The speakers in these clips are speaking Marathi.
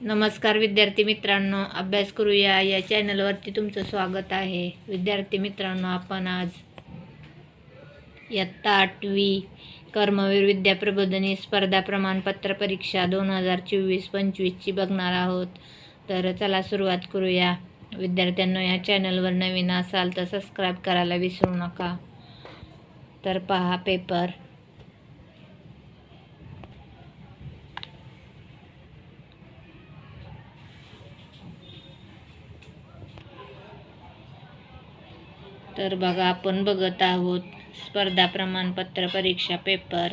नमस्कार विद्यार्थी मित्रांनो अभ्यास करूया. या चॅनलवरती तुमचं स्वागत आहे. विद्यार्थी मित्रांनो आपण आज इयत्ता आठवी कर्मवीर विद्या प्रबोधनी स्पर्धा प्रमाणपत्र परीक्षा दोन हजार चोवीस पंचवीसची बघणार आहोत. तर चला सुरुवात करूया. विद्यार्थ्यांनो या चॅनलवर नवीन असाल तर सबस्क्राईब करायला विसरू नका. तर पहा पेपर तर बघा आपण बघत आहोत स्पर्धा प्रमाणपत्र परीक्षा पेपर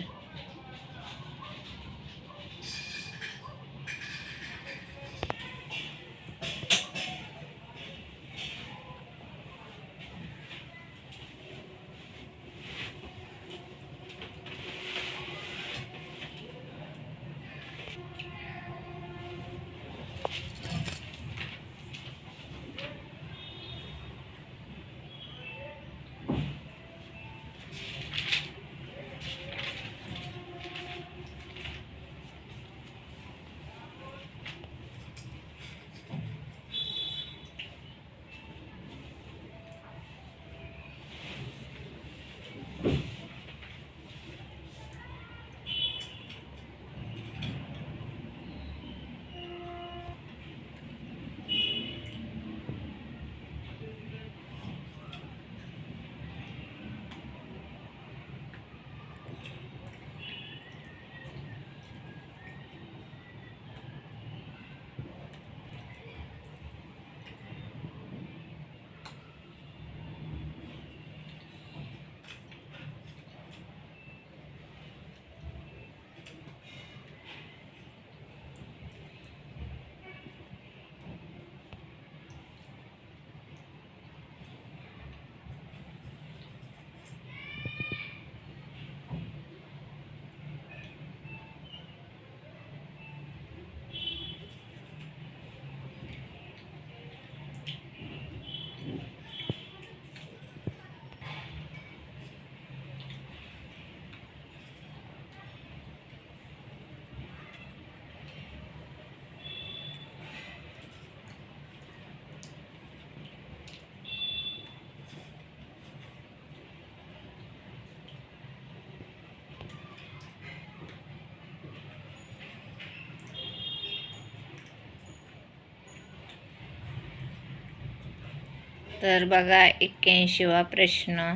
तर बघा एक्क्याऐंशीवा प्रश्न.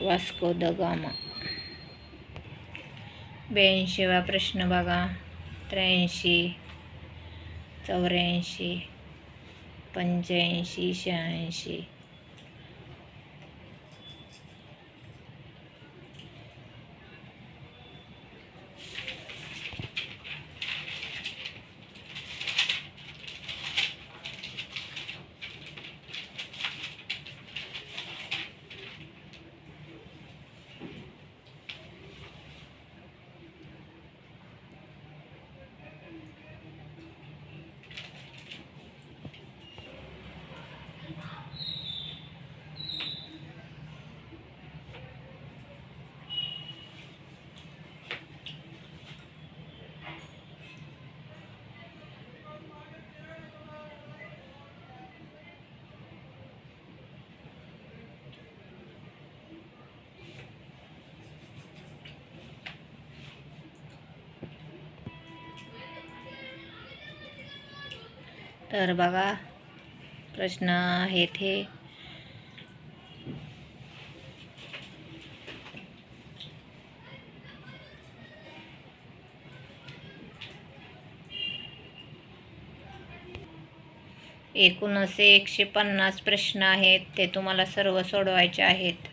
Vasco the gamma. ब्याऐंशीवा प्रश्न बघा. त्र्याऐंशी चौऱ्याऐंशी पंच्याऐंशी शहाऐंशी. तर बघा प्रश्न आहेत हे एकूण असे एकशे पन्नास प्रश्न आहेत ते तुम्हाला सर्व सोडवायचे आहेत.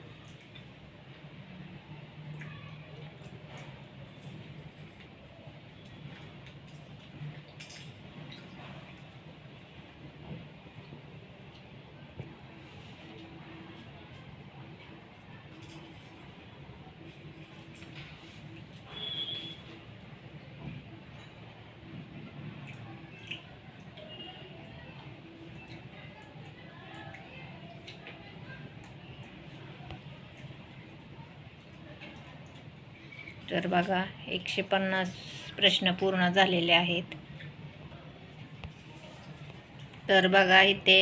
तर बघा एकशे पन्नास प्रश्न पूर्ण झालेले आहेत. तर बघा इथे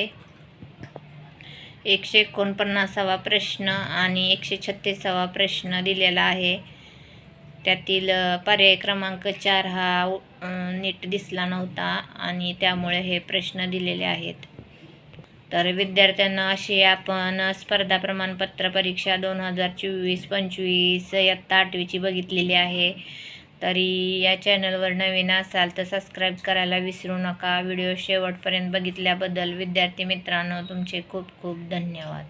एकशे एकोणपन्नासावा प्रश्न आणि एकशे छत्तीसावा प्रश्न दिलेला आहे. त्यातील पर्याय क्रमांक चार हा नीट दिसला नव्हता आणि त्यामुळे हे प्रश्न दिलेले आहेत. तर विद्यार्थ्यांना अशी आपण स्पर्धा प्रमाणपत्र परीक्षा दोन हजार चोवीस पंचवीस इयत्ता आठवीची बघितलेली आहे. तरी या चॅनलवर नवीन असाल तर सबस्क्राईब करायला विसरू नका. व्हिडिओ शेवटपर्यंत बघितल्याबद्दल विद्यार्थी मित्रांनो तुमचे खूप खूप धन्यवाद.